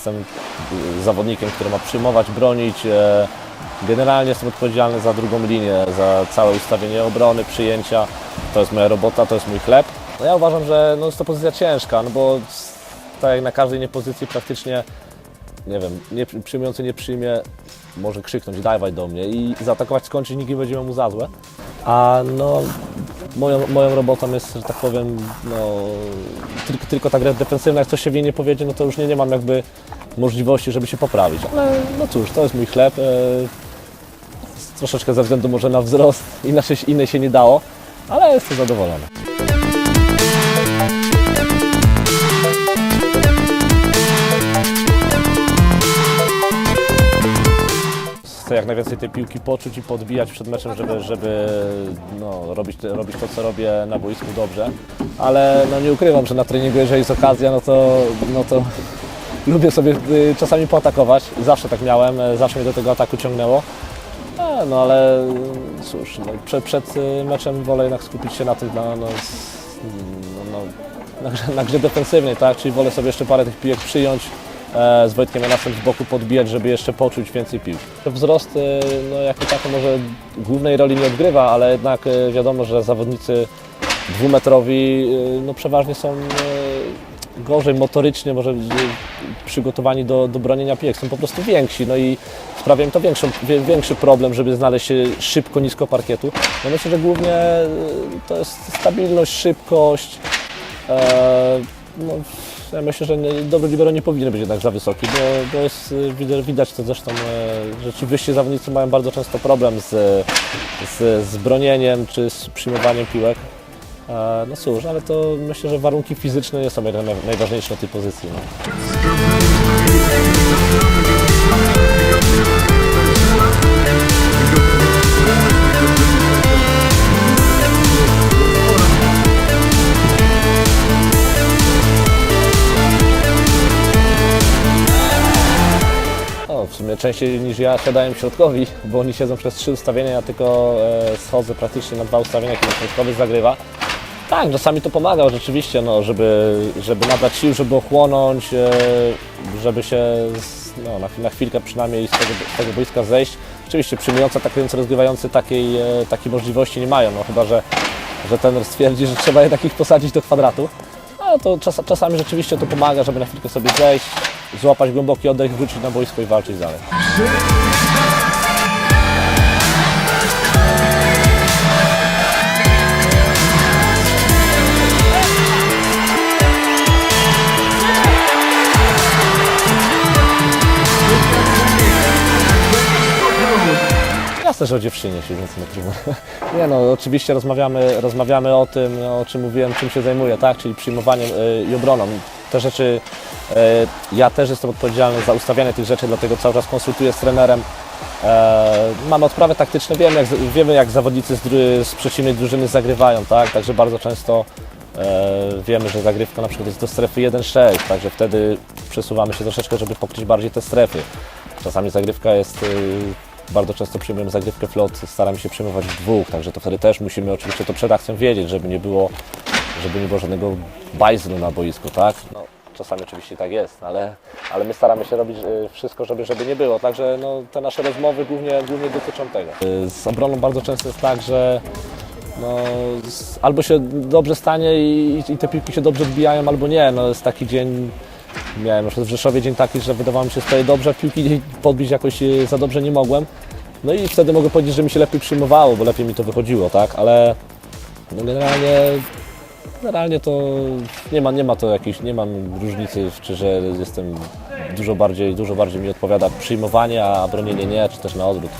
jestem zawodnikiem, który ma przyjmować, bronić. e, Generalnie jestem odpowiedzialny za drugą linię, za całe ustawienie obrony, przyjęcia. To jest moja robota, to jest mój chleb. No ja uważam, że no jest to pozycja ciężka, no bo tak jak na każdej niepozycji praktycznie, nie wiem, nie, przyjmujący nie przyjmie, może krzyknąć dawaj do mnie i zaatakować skończyć, nikt nie będzie mu za złe. A no, moją, moją robotą jest, że tak powiem, no, tylko, tylko ta gra defensywna, jak coś się w niej nie powiedzie, no to już nie, nie mam jakby możliwości, żeby się poprawić. Ale no cóż, to jest mój chleb. E, troszeczkę ze względu może na wzrost, inaczej, innej się nie dało, ale jestem zadowolony. Jak najwięcej tej piłki poczuć i podbijać przed meczem, żeby, żeby no, robić, robić to, co robię na boisku dobrze. Ale no, nie ukrywam, że na treningu, jeżeli jest okazja, no to, no to lubię sobie y, czasami poatakować. Zawsze tak miałem, e, zawsze mnie do tego ataku ciągnęło. No ale y, cóż, no, przed, przed y, meczem wolę jednak skupić się na tym, na, no, s- no, no, na, na grze defensywnej, tak? Czyli wolę sobie jeszcze parę tych piłek przyjąć, z Wojtkiem Janasem z boku podbijać, żeby jeszcze poczuć więcej piłki. Wzrost y, no, jako tako może głównej roli nie odgrywa, ale jednak y, wiadomo, że zawodnicy dwumetrowi no, przeważnie są gorzej motorycznie, może przygotowani do, do bronienia piłek, są po prostu więksi, no i sprawia im to większy problem, żeby znaleźć się szybko, nisko parkietu. No myślę, że głównie to jest stabilność, szybkość. E, no, ja myślę, że dobry libero nie powinien być jednak za wysoki, bo, jest, y, widać, widać to zresztą, e, że ci wyżsi zawodnicy mają bardzo często problem z, z, z bronieniem czy z przyjmowaniem piłek. No cóż, ale to myślę, że warunki fizyczne nie są najważniejsze na tej pozycji. No. Częściej niż ja siadają środkowi, bo oni siedzą przez trzy ustawienia, ja tylko e, schodzę praktycznie na dwa ustawienia, kiedy środkowy zagrywa. Tak, czasami to pomaga rzeczywiście, no, żeby, żeby nabrać sił, żeby ochłonąć, e, żeby się no, na, na chwilkę przynajmniej z tego, z tego boiska zejść. Oczywiście przyjmujący, atakujący, rozgrywający takiej, e, takiej możliwości nie mają, no, chyba że, że ten stwierdzi, że trzeba jednak ich posadzić do kwadratu. No to czas, czasami rzeczywiście to pomaga, żeby na chwilkę sobie zejść, złapać głęboki oddech, wrócić na boisko i walczyć dalej. Jasne, że o dziewczynie siedząc na trybunach. Nie no, oczywiście rozmawiamy, rozmawiamy o tym, o czym mówiłem, czym się zajmuję, tak? Czyli przyjmowaniem y, i obroną. Te rzeczy, y, ja też jestem odpowiedzialny za ustawianie tych rzeczy, dlatego cały czas konsultuję z trenerem. E, mamy odprawy taktyczne, wiemy jak, wiemy jak zawodnicy z, z przeciwnej drużyny zagrywają, tak? Także bardzo często e, wiemy, że zagrywka na przykład jest do strefy 1-6, także wtedy przesuwamy się troszeczkę, żeby pokryć bardziej te strefy. Czasami zagrywka jest bardzo często przyjmujemy zagrywkę flot, staramy się przyjmować w dwóch, także to wtedy też musimy oczywiście to przed akcją wiedzieć, żeby nie było, żeby nie było żadnego bajzlu na boisku, tak? No, czasami oczywiście tak jest, ale, ale my staramy się robić y, wszystko, żeby, żeby nie było, także no, te nasze rozmowy głównie, głównie dotyczą tego. Y, Z obroną bardzo często jest tak, że no, albo się dobrze stanie i, i te piłki się dobrze odbijają, albo nie. No, jest taki dzień, miałem na w Rzeszowie dzień taki, że wydawało mi się, że dobrze, piłki podbić jakoś e, za dobrze nie mogłem. No i wtedy mogę powiedzieć, że mi się lepiej przyjmowało, bo lepiej mi to wychodziło, tak? Ale no, generalnie, generalnie to nie ma, nie ma to jakiejś, nie mam różnicy, czy że jestem dużo bardziej, dużo bardziej mi odpowiada przyjmowanie, a bronienie nie, czy też na odwrót.